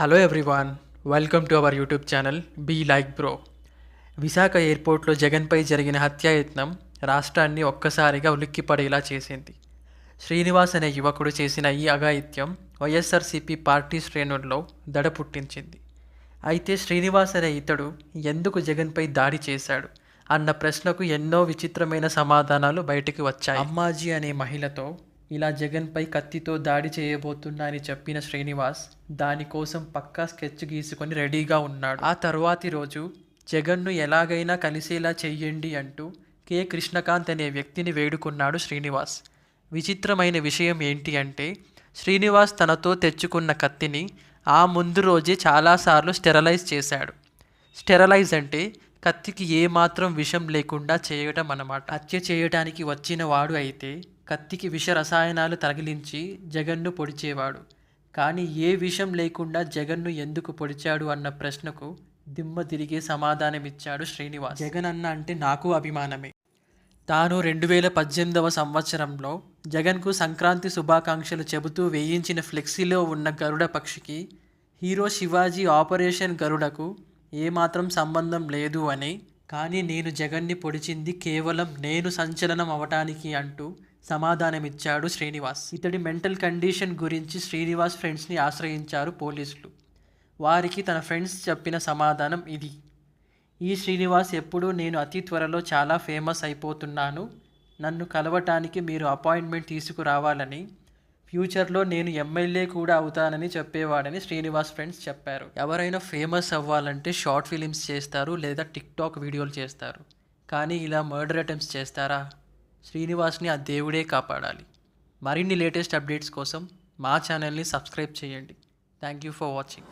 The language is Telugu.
Hello everyone welcome to our YouTube channel be like bro Visakha ఎయిర్పోర్ట్లో జగన్పై జరిగిన హత్యాయత్నం రాష్ట్రాన్ని ఒక్కసారిగా ఉలిక్కిపడేలా చేసింది. శ్రీనివాస్ అనే యువకుడు చేసిన ఈ అఘాయిత్యం వైఎస్ఆర్సీపీ పార్టీ శ్రేణుల్లో దడ పుట్టించింది. అయితే శ్రీనివాస్ అనే ఇతడు ఎందుకు జగన్పై దాడి చేశాడు అన్న ప్రశ్నకు ఎన్నో విచిత్రమైన సమాధానాలు బయటికి వచ్చాయి. అమ్మాజీ అనే మహిళతో ఇలా జగన్పై కత్తితో దాడి చేయబోతున్నా అని చెప్పిన శ్రీనివాస్ దానికోసం పక్కా స్కెచ్ గీసుకొని రెడీగా ఉన్నాడు. ఆ తరువాతి రోజు జగన్ను ఎలాగైనా కలిసేలా చెయ్యండి అంటూ కె. కృష్ణకాంత్ అనే వ్యక్తిని వేడుకున్నాడు శ్రీనివాస్. విచిత్రమైన విషయం ఏంటి అంటే శ్రీనివాస్ తనతో తెచ్చుకున్న కత్తిని ఆ ముందు రోజే చాలాసార్లు స్టెరలైజ్ చేశాడు. స్టెరలైజ్ అంటే కత్తికి ఏమాత్రం విషం లేకుండా చేయటం అన్నమాట. హత్య చేయటానికి వచ్చిన వాడు అయితే కత్తికి విష రసాయనాలు తగిలించి జగన్ను పొడిచేవాడు. కానీ ఏ విషం లేకుండా జగన్ను ఎందుకు పొడిచాడు అన్న ప్రశ్నకు దిమ్మ తిరిగే సమాధానమిచ్చాడు శ్రీనివాస్. జగన్ అన్న అంటే నాకు అభిమానమే. తాను రెండు వేల పద్దెనిమిదవ సంవత్సరంలో జగన్కు సంక్రాంతి శుభాకాంక్షలు చెబుతూ వేయించిన ఫ్లెక్సీలో ఉన్న గరుడ పక్షికి హీరో శివాజీ ఆపరేషన్ గరుడకు ఏమాత్రం సంబంధం లేదు అని కానీ నేను జగన్ని పొడిచింది కేవలం నేను సంచలనం అవటానికి అంటూ సమాధానమిచ్చాడు శ్రీనివాస్. ఇతడి మెంటల్ కండిషన్ గురించి శ్రీనివాస్ ఫ్రెండ్స్ని ఆశ్రయించారు పోలీసులు. వారికి తన ఫ్రెండ్స్ చెప్పిన సమాధానం ఇది. ఈ శ్రీనివాస్ ఎప్పుడూ నేను అతి త్వరలో చాలా ఫేమస్ అయిపోతున్నాను. నన్ను కలవటానికి మీరు అపాయింట్మెంట్ తీసుకురావాలని ఫ్యూచర్లో నేను ఎమ్మెల్యే కూడా అవుతానని చెప్పేవాడని శ్రీనివాస్ ఫ్రెండ్స్ చెప్పారు. ఎవరైనా ఫేమస్ అవ్వాలంటే షార్ట్ ఫిలిమ్స్ చేస్తారు లేదా టిక్టాక్ వీడియోలు చేస్తారు. కానీ ఇలా మర్డర్ అటెంప్ట్స్ చేస్తారా? శ్రీనివాస్ని ఆ దేవుడే కాపాడాలి. మరిన్ని లేటెస్ట్ అప్డేట్స్ కోసం మా ఛానల్ని సబ్స్క్రైబ్ చేయండి. Thank you for watching.